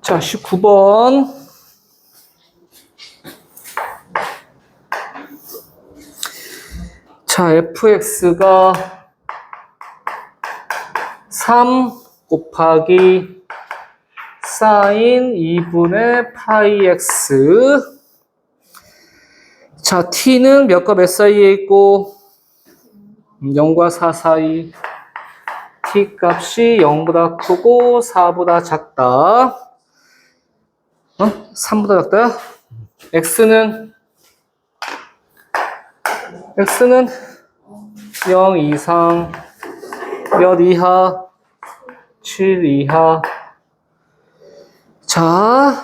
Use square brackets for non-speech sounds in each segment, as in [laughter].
자, 19번. 자, fx가 3 곱하기 사인 2분의 파이 x. 자, t는 몇과 몇 사이에 있고? 0과 4 사이 t 값이 0보다 크고 4보다 작다. 어? 3보다 작다? X는? X는 0 이상 몇 이하? 7 이하. 자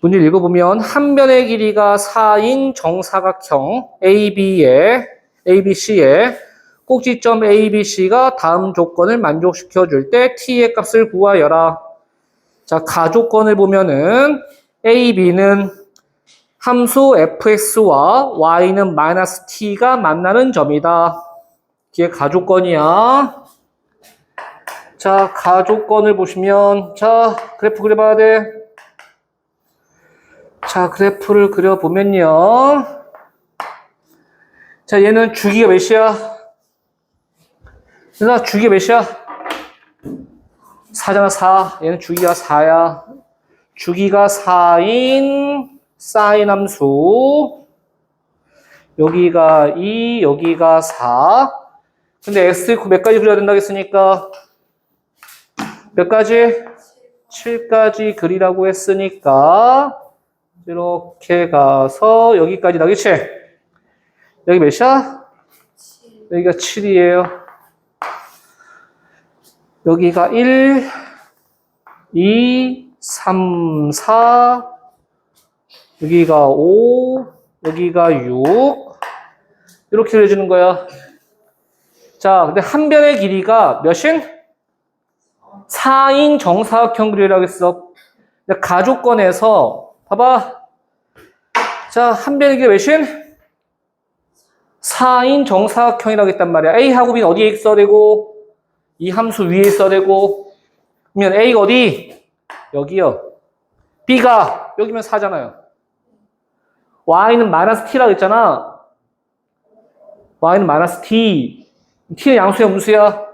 문제 읽어보면 한 변의 길이가 4인 정사각형 AB의 ABC의 꼭지점 ABC가 다음 조건을 만족시켜 줄 때 t의 값을 구하여라. 자, 가조건을 보면은 AB는 함수 fx와 y는 마이너스 t가 만나는 점이다. 이게 가조건이야. 자, 가조건을 보시면 자, 그래프 그려봐야 돼. 자, 그래프를 그려보면요. 자, 얘는 주기가 몇이야? 얘들아, 주기가 몇이야? 4잖아, 4. 얘는 주기가 4야. 주기가 4인 사인 함수. 여기가 2, 여기가 4. 근데 x 몇 가지 그려야 된다고 했으니까 몇 가지? 7까지 그리라고 했으니까 이렇게 가서 여기까지 나겠지? 여기 몇이야? 여기가 7이에요. 여기가 1, 2, 3, 4, 여기가 5, 여기가 6. 이렇게 그려주는 거야. 자, 근데 한 변의 길이가 몇인? 4인 정사각형 그리라고 했어. 가족권에서 봐봐. 자, 한 변의 길이 몇인? 4인 정사각형이라고 했단 말이야. A하고 B는 어디에 있어야 되고, 이 함수 위에 있어야 되고, 그러면 A가 어디? 여기요. B가 여기면 4잖아요. Y는 마이너스 T라고 했잖아. Y는 마이너스 T. T는 양수야, 음수야?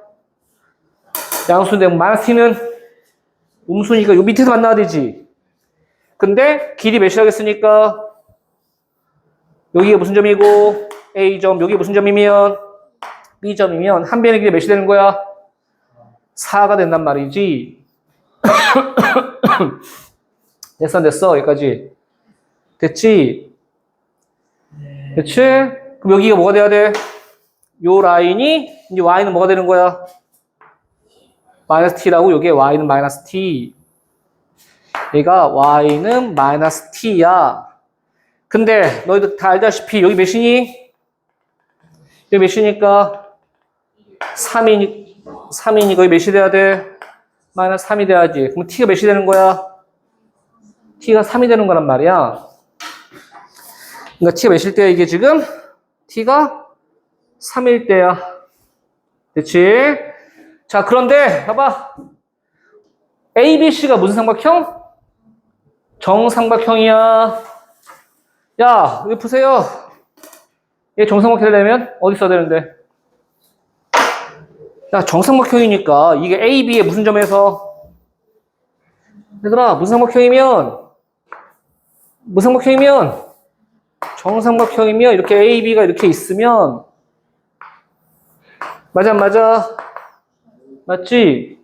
양수인데, 마이너스 T는 음수니까 요 밑에서 만나야 되지. 근데 길이 몇이라고 했으니까 여기가 무슨 점이고 A점 여기 무슨 점이면 B점이면 한 변의 길이 몇이 되는 거야? 4가 된단 말이지. [coughs] 됐어 안 됐어 여기까지 됐지? 그치? 그럼 여기가 뭐가 돼야 돼? 요 라인이 이제 y는 뭐가 되는 거야? 마이너스 t라고 요게 y는 마이너스 t 얘가 y는 마이너스 t야. 근데 너희들 다 알다시피 여기 몇이니? 여기 몇이니까 3이니 3이니 거기 몇이 돼야 돼? 마이너스 3이 돼야지. 그럼 t가 몇이 되는 거야? t가 3이 되는 거란 말이야. 그러니까 t가 몇일 때야 이게 지금? t가 3일 때야. 됐지? 자, 그런데 봐봐. ABC가 무슨 삼각형? 정삼각형이야. 야, 여기 보세요. 얘 정삼각형 되려면 어디 써야 되는데? 야, 정삼각형이니까 이게 AB의 무슨 점에서? 얘들아, 무슨 삼각형이면? 무슨 삼각형이면? 정삼각형이면 이렇게 AB가 이렇게 있으면 맞아, 안 맞아? 맞지?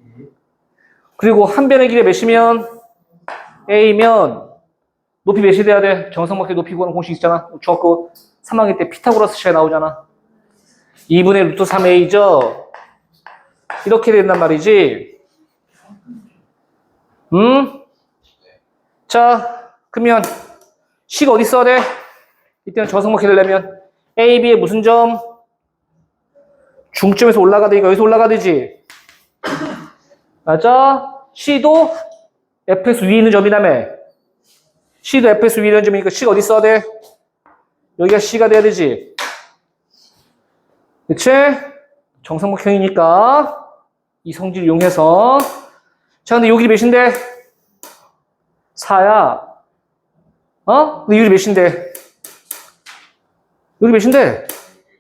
그리고 한 변의 길이 몇이면 A면 높이 몇이 돼야 돼? 정삼각형 높이 구하는 공식 있잖아. 중학교 3학년 때 피타고라스 시간에 나오잖아. 2분의 루트 3A죠? 이렇게 된단 말이지. 음? 자, 그러면 C가 어디 써야 돼? 이때는 정삼각형 되려면 A, B의 무슨 점? 중점에서 올라가되니까 여기서 올라가되지. 맞아? C도 fx 위에 있는 점이라며. C도 fx 위에 있는 점이니까 C가 어디 써야 돼? 여기가 C가 돼야 되지. 그치? 정삼각형이니까 이 성질을 이용해서 자, 근데 여기 몇인데? 4야. 어? 근데 여기 몇인데? 여기 몇인데?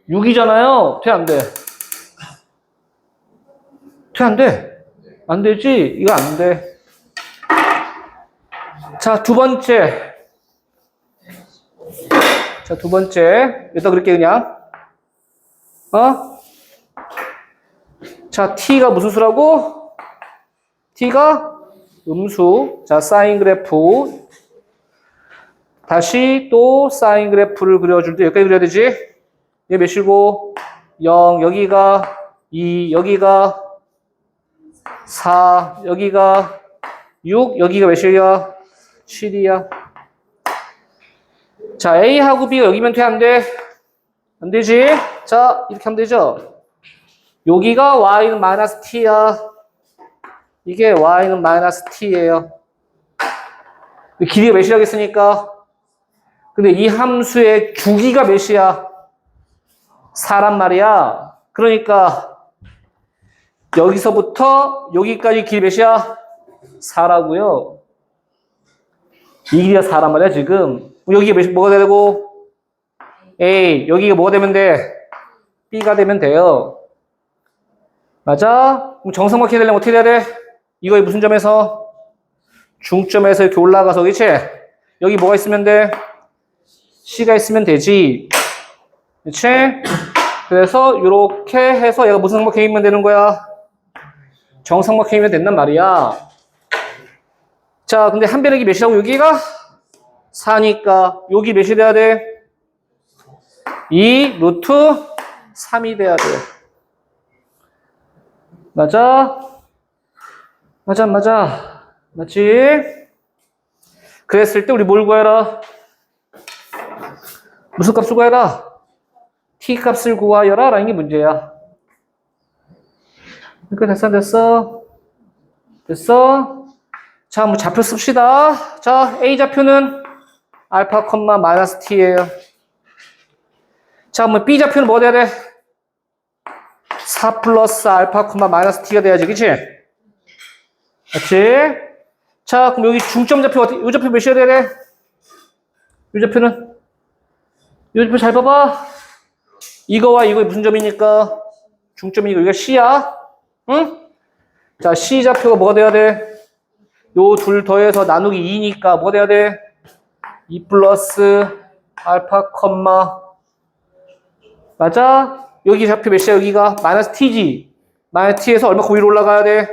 6이잖아요. 돼, 안 돼? 돼, 안 돼? 안 되지? 이거 안 돼. 자, 두 번째. 자, 두 번째. 여기다 그럴게, 그냥. 어? 자, t가 무슨 수라고? t가 음수. 자, 사인 그래프. 다시 또 사인 그래프를 그려줄 때 여기까지 그려야 되지? 얘 몇이고? 0, 여기가 2, 여기가 4, 여기가 6, 여기가 몇이야? 7이야. 자, A하고 B가 여기면 돼, 안 돼? 안 되지? 자, 이렇게 하면 되죠? 여기가 Y는 마이너스 T야. 이게 Y는 마이너스 T예요. 길이가 몇이라겠으니까? 근데 이 함수의 주기가 몇이야? 4란 말이야. 그러니까 여기서부터 여기까지 길이 몇이야? 4라고요. 이 길이가 4란 말이야, 지금. 여기가 몇, 뭐가 되고? A, 여기가 뭐가 되면 돼? B가 되면 돼요. 맞아? 그럼 정성맞게 되려면 어떻게 돼야 돼? 이거의 무슨 점에서? 중점에서 이렇게 올라가서, 그치? 여기 뭐가 있으면 돼? C가 있으면 되지. 그치? 그래서 이렇게 해서 얘가 무슨 삼각형이면 되는 거야? 정삼각형이면 된단 말이야. 자, 근데 한 변액이 몇이라고 여기가? 4니까 여기 몇이 돼야 돼? 2 루트 3이 돼야 돼. 맞아? 맞아, 맞아. 맞지? 그랬을 때 우리 뭘 구해라? 무슨 값을 구해라? t 값을 구하여라 라는 게 문제야. 그러니까 됐어, 됐어. 됐어? 자, 뭐 좌표 씁시다. 자, A 좌표는 알파 마이너스 t예요. 자, 뭐 B 좌표는 뭐 돼야 돼? 4 플러스 알파 콤마 마이너스 t가 돼야지, 그치? 맞지? 자, 그럼 여기 중점 좌표 어디, 이 좌표 몇이어야 돼? 이 좌표는? 이 좌표 잘 봐봐. 이거와 이거의 무슨 점이니까? 중점이니까 여기가 C야. 응? 자, C 좌표가 뭐가 돼야 돼? 요 둘 더해서 나누기 2니까 뭐가 돼야 돼? 2 플러스 알파 컴마 맞아? 여기 좌표 몇이야 여기가? 마이너스 t지 마이너스 t에서 얼마큼 위로 올라가야 돼?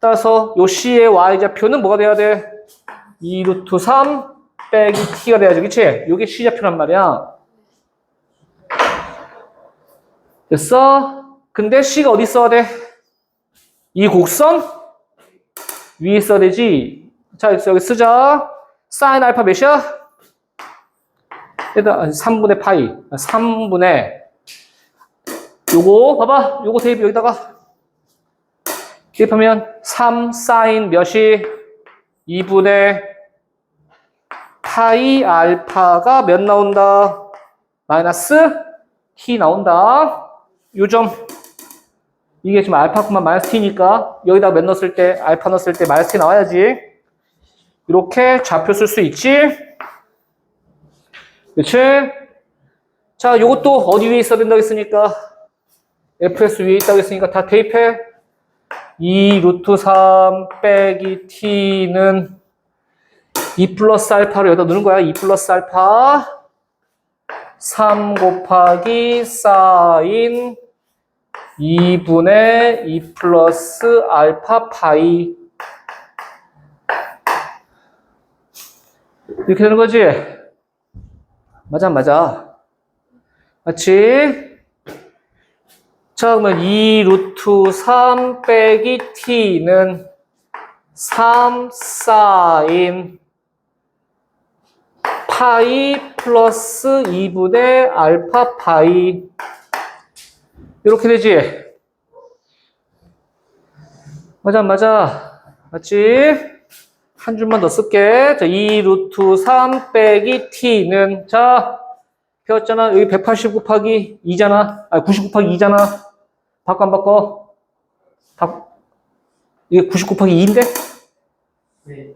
따라서 요 C의 y 좌표는 뭐가 돼야 돼? 2 루트 3 빼기 t가 돼야지 그치? 요게 C 좌표란 말이야 됐어? 근데 C가 어디 있어야 돼? 이 곡선 위에 있어야 되지. 자, 여기 쓰자. 사인 알파 몇이야? 일단 3분의 파이. 3분의 요거 봐봐. 요거 대입 여기다가 대입하면 3 사인 몇이 2분의 파이 알파가 몇 나온다? 마이너스 t 나온다. 요점 이게 지금 알파 콤마 마이너스 t니까 여기다가 몇 넣었을 때 알파 넣었을 때 마이너스 t 나와야지 이렇게 좌표 쓸 수 있지 그치? 자 요것도 어디 위에 있어야 된다고 했으니까 fs 위에 있다고 했으니까 다 대입해. 2 루트 3 빼기 t는 2 플러스 알파를 여기다 넣는 거야. 2 플러스 알파. 3 곱하기 사인 2분의 2 플러스 알파 파이. 이렇게 되는 거지? 맞아 맞아? 맞지? 자 그러면 2 루트 3 빼기 t는 3 사인 파이 플러스 2분의 알파 파이 이렇게 되지? 맞아, 맞아. 맞지? 한 줄만 더 쓸게. 자, 2 루트 3 빼기 t는, 자, 배웠잖아. 여기 180 곱하기 2잖아. 아, 90 곱하기 2잖아. 바꿔 안 바꿔? 바... 이게 90 곱하기 2인데? 네.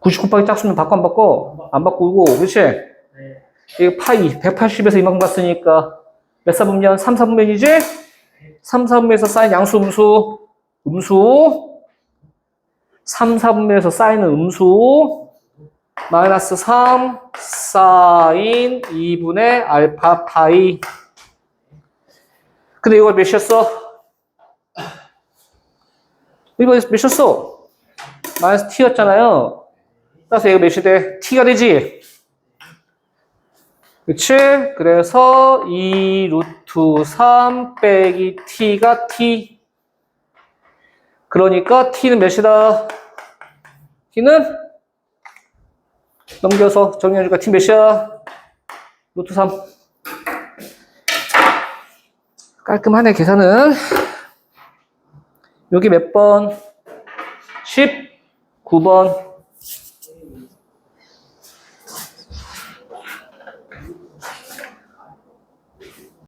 90 곱하기 짝수는 바꿔 안 바꿔? 안 바꾸고, 그렇지? 네. 이게 파이 180에서 이만큼 갔으니까 몇 사분면? 3 사분면이지? 3 사분면에서 쌓인 양수 음수 음수 3 사분면에서 쌓이는 음수 마이너스 3 사인 2분의 알파 파이 근데 이거 몇이었어? 이거 몇이었어? 마이너스 t였잖아요 따라서 이거 몇이 돼? t가 되지? 그치? 그래서 2 루트 3 빼기 t가 t. 그러니까 t는 몇이다? t는 넘겨서 정리해줄까? t 몇이야? 루트 3. 깔끔하네, 계산은. 여기 몇 번? 19번.